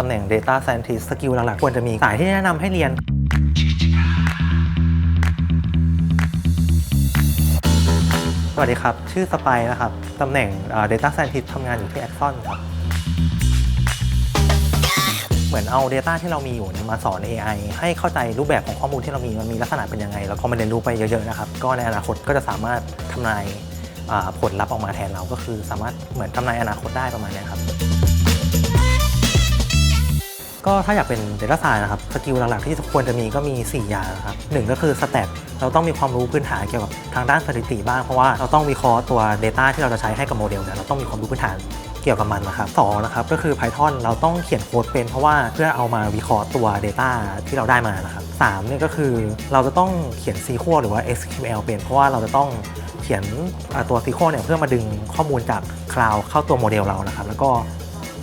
ตำแหน่ง Data Scientist สกิลหลักๆ ควรจะมีสายที่แนะนำให้เรียน สวัสดีครับ ชื่อสไปร์นะครับ ตำแหน่ง Data Scientist ทำงานอยู่ที่ Axon ครับ เหมือนเอา Data ที่เรามีอยู่ยมาสอน AI ให้เข้าใจรูปแบบของข้อมูลที่เรามี มันมีลักษณะเป็นยังไง แล้วพอมันเรียนรู้ไปเยอะๆนะครับ ก็ในอนาคตก็จะสามารถทำนายผลลัพธ์ออกมาแทนเรา ก็คือสามารถเหมือนทำนายอนาคตได้ประมาณนี้ครับ ก็ถ้าอยากเป็น Data Science นะครับสกิลหลักๆที่ควรจะมีก็มี 4 อย่างนะครับหนึ่งก็คือ Stat เราต้องมีความรู้พื้นฐานเกี่ยวกับทางด้านสถิติบ้างเพราะว่าเราต้องวิเคราะห์ตัว Data ที่เราจะใช้ให้กับโมเดลเนี่ยเราต้องมีความรู้พื้นฐานเกี่ยวกับมันนะครับสองนะครับก็คือ Python เราต้องเขียนโค้ดเป็นเพราะว่าเพื่อเอามาวิเคราะห์ตัว Data ที่เราได้มานะครับสามเนี่ยก็คือเราจะต้องเขียน SQL หรือว่า SQL เป็น เพราะว่าเราจะต้องเขียนตัว SQL เนี่ยเพื่อมาดึงข้อมูลจากคลาวเข้าตัวโมเดลเรานะครับแล้วก็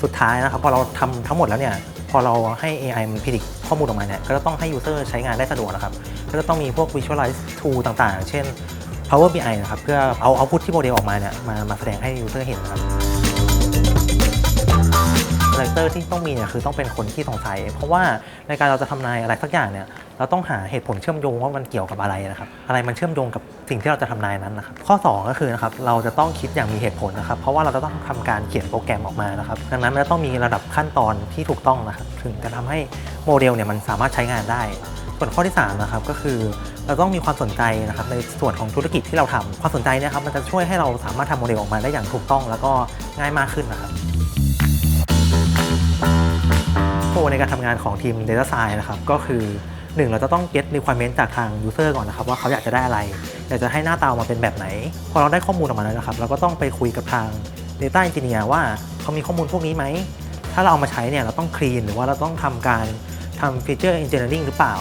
สุดท้ายนะครับพอเราทำทั้งหมดแล้วเนี่ย พอเราให้ AI มันพิจิตข้อมูลออกมาเนี่ยก็จะต้องให้ user ใช้งานได้สะดวกนะครับ ก็จะต้องมีพวก visualize tool ต่างๆ เช่น Power BI นะครับ เพื่อเอาเอาพุทที่โมเดลออกมาเนี่ยมามาแสดงให้ user เห็นนะครับคาแรคเตอร์ที่ต้องมีเนี่ยคือต้องเป็นคนที่สงสัย เพราะว่าในการเราจะทำนายอะไรสักอย่างเนี่ย เราต้องหาเหตุผลเชื่อมโยงว่ามันเกี่ยวกับอะไรนะครับ อะไรมันเชื่อมโยงกับสิ่งที่เราจะทำนายนั้นนะครับ ข้อ 2 ก็คือนะครับเราจะต้องคิดอย่างมีเหตุผลนะครับ เพราะว่าเราจะต้องทำการเขียนโปรแกรมออกมานะครับ ดังนั้นมันจะต้องมีระดับขั้นตอนที่ถูกต้องนะครับ ถึงจะทำให้โมเดลเนี่ยมันสามารถใช้งานได้ ส่วนข้อที่3นะครับก็คือเราต้องมีความสนใจนะครับในส่วนของธุรกิจที่เราทำความสนใจเนะครับมันจะช่วยให้เราสามารถทำโมเดลออกมาได้อย่างถูกต้อง แล้วก็ง่ายมากขึ้นนะครับโฟในการทำงานของทีม Data Science นะครับก็คือ 1 เราจะต้อง get requirement จากทาง user ก่อนนะครับ ว่าเขาอยากจะได้อะไร อยากจะให้หน้าตาออกมาเป็นแบบไหน พอเราได้ข้อมูลออกมาแล้วนะครับ เราก็ต้องไปคุยกับทาง Data Engineer ว่าเขามีข้อมูลพวกนี้ไหม ถ้าเราเอามาใช้เนี่ยเราต้อง clean หรือว่าเราต้องทำการทำ feature engineering หรือเปล่า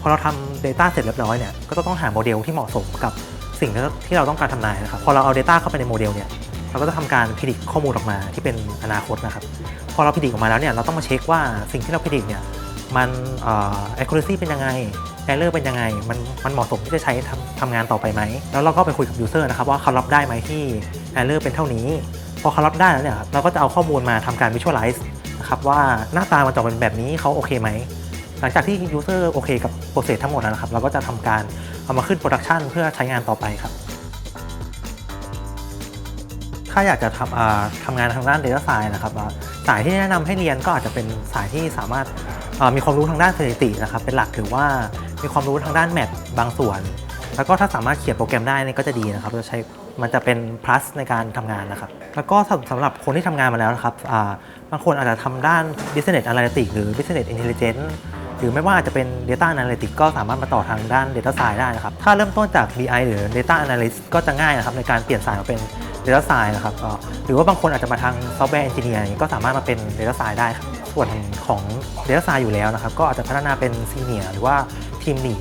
พอเราทำ Data เสร็จเรียบร้อยเนี่ย ก็ต้องหาโมเดลที่เหมาะสมกับสิ่งที่เราต้องการทำนายนะครับ พอเราเอา Data เข้าไปในโมเดลเนี่ยเราก็จะทำการพิจิตข้อมูลออกมาที่เป็นอนาคตนะครับ พอเราพิจิตออกมาแล้วเนี่ยเราต้องมาเช็คว่าสิ่งที่เราพิจิตเนี่ย มันเอ่อ accuracy เป็นยังไง error เป็นยังไง มันมันเหมาะสมที่จะใช้ทำทำงานต่อไปไหม แล้วเราก็ไปคุยกับ user นะครับว่าเขารับได้ไหมที่ error เป็นเท่านี้ พอเขารับได้แล้วเนี่ยเราก็จะเอาข้อมูลมาทำการ visualize นะครับว่าหน้าตามันจะเป็นแบบนี้เขาโอเคไหม หลังจากที่ user โอเคกับโปรเซสทั้งหมดแล้วนะครับ เราก็จะทำการเอามาขึ้น production เพื่อใช้งานต่อไปครับถ้าอยากจะทำอาทำงานทางด้าน Data Science นะครับ สายที่แนะนำให้เรียนก็อาจจะเป็นสายที่สามารถมีความรู้ทางด้านสถิตินะครับเป็นหลักถือว่ามีความรู้ทางด้านแมทบางส่วน แล้วก็ถ้าสามารถเขียนโปรแกรมได้นี่ก็จะดีนะครับจะใช้มันจะเป็น plus ในการทำงานนะครับ แล้วก็สำสำหรับคนที่ทำงานมาแล้วนะครับบางคนอาจจะทำด้าน business analytics หรือ business intelligence หรือไม่ว่าจะเป็น Data Analytics ก็สามารถมาต่อทางด้าน Data Science ได้นะครับ ถ้าเริ่มต้นจาก BI หรือ Data Analyst ก็จะง่ายนะครับในการเปลี่ยนสายมาเป็น เดต้าไซน์นะครับก็หรือว่าบางคนอาจจะมาทางซอฟต์แวร์เอนจิเนียร์ก็สามารถมาเป็นเดต้าไซน์ได้ครับส่วนของเดต้าไซน์อยู่แล้วนะครับก็อาจจะพัฒนาเป็นซีเนียร์หรือว่าทีมดี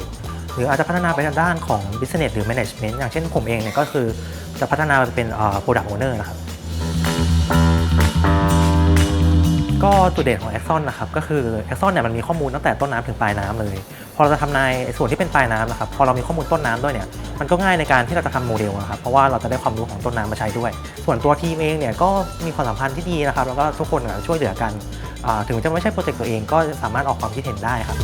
หรืออาจจะพัฒนาไปทางด้านของ Business หรือ Management อย่างเช่นผมเองเนี่ยก็คือจะพัฒนาเป็นเอ่อ Product Owner นะครับ ก็จุดเด่นของ Axon นะครับก็คือ Axon เนี่ยมันมีข้อมูลตั้งแต่ต้นน้ำถึงปลายน้ำเลย พอเราจะทำนายส่วนที่เป็นปลายน้ำนะครับพอเรามีข้อมูลต้นน้ำด้วยเนี่ยมันก็ง่ายในการที่เราจะทำโมเดลนะครับเพราะว่าเราจะได้ความรู้ของต้นน้ำมาใช้ด้วย ส่วนตัวทีมเองเนี่ยก็มีความสัมพันธ์ที่ดีนะครับแล้วก็ทุกคนช่วยเหลือกัน ถึงจะไม่ใช่โปรเจกต์ตัวเองก็สามารถออกความคิดเห็นได้ครับ